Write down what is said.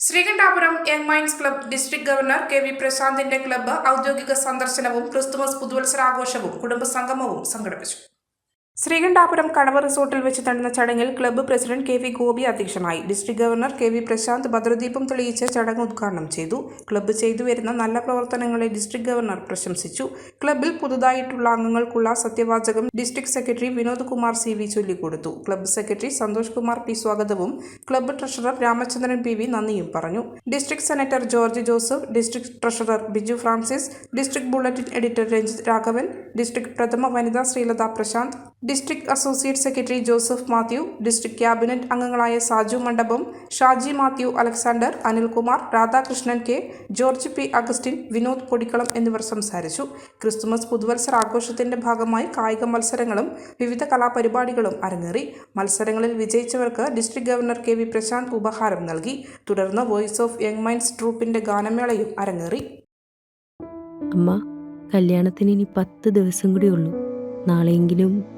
Sreekandapuram Young Minds club district governor K V പ്രശാന്തിന്റെ club ഔദ്യോഗിക സന്ദർശനവും Christmas പുതുവത്സരാഘോഷവും കുടുംബസംഗമവും സംഘടിപ്പിച്ചു. ശ്രീകണ്ഠാപുരം കടവ് റിസോർട്ടിൽ വെച്ച് നടന്ന ചടങ്ങിൽ club president K V Gopi അധ്യക്ഷനായി. District governor K V Prashanth ഭദ്രദീപം തെളിയിച്ച് ചടങ്ങ് ഉദ്ഘാടനം ചെയ്തു. ക്ലബ്ബ് ചെയ്തു വരുന്ന നല്ല പ്രവർത്തനങ്ങളെ ഡിസ്ട്രിക്ട് ഗവർണർ പ്രശംസിച്ചു. ക്ലബ്ബിൽ പുതുതായിട്ടുള്ള അംഗങ്ങൾക്കുള്ള സത്യവാചകം district secretary Vinod Kumar C V ചൊല്ലിക്കൊടുത്തു. Club secretary Santhosh Kumar P സ്വാഗതവും club treasurer Ramachandran P V നന്ദിയും പറഞ്ഞു. District senator George Joseph district treasurer Biju Francis district bulletin editor Ranjith Raghavan district പ്രഥമ വനിതാ Sreelatha Prashanth district associate secretary Joseph Mathew district cabinet അംഗങ്ങളായ Saju Mandapam Shaji Mathew Alexander Anilkumar Radhakrishnan K George P Augustine Vinod Podikkalam എന്നിവർ സംസാരിച്ചു. Christmas പുതുവത്സര ആഘോഷത്തിന്റെ ഭാഗമായി കായിക മത്സരങ്ങളും വിവിധ കലാപരിപാടികളും അരങ്ങേറി. മത്സരങ്ങളിൽ വിജയിച്ചവർക്ക് district governor K V Prashanth ഉപഹാരം നൽകി. തുടർന്ന് വോയിസ് ഓഫ് യങ് മൈൻഡ്സ് ട്രൂപ്പിന്റെ ഗാനമേളയും അരങ്ങേറി. അമ്മ കല്യാണത്തിന് ഇനി പത്ത് ദിവസം കൂടി ഉള്ളൂ. നാളെയെങ്കിലും